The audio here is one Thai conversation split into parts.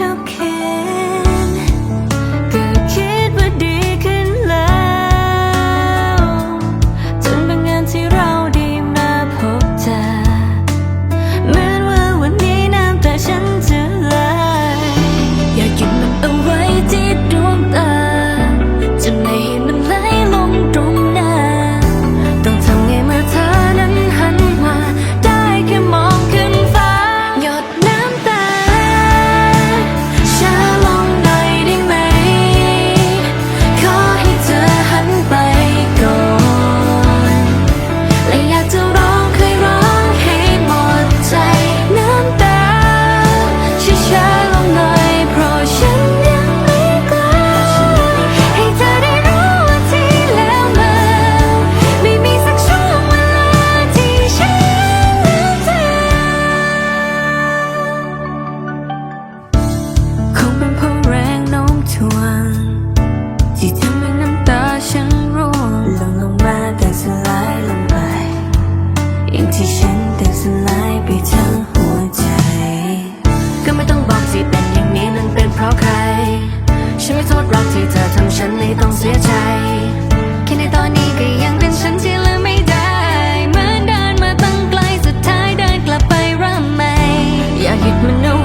to kill รักที่เธอทำฉันให้ต้องเสียใจแค่ในตอนนี้ก็ยังเป็นฉันที่ลืมไม่ได้เหมือนเดินมาตั้งไกลสุดท้ายเดินกลับไปเริ่มใหม่อยากหยุดมันเอา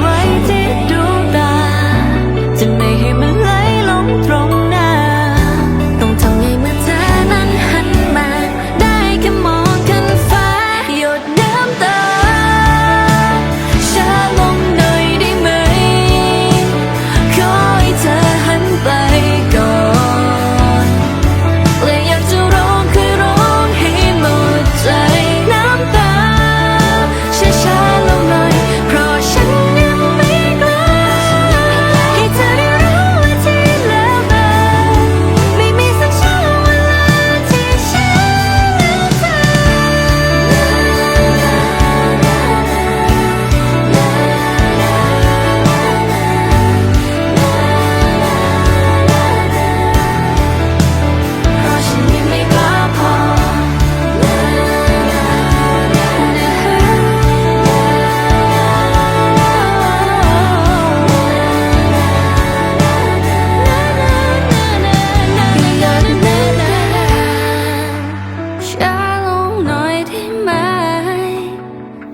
ช้าลงหน่อยได้ไหม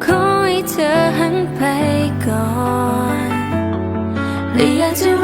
ขอให้เธอหันไปก่อนและอยากจะ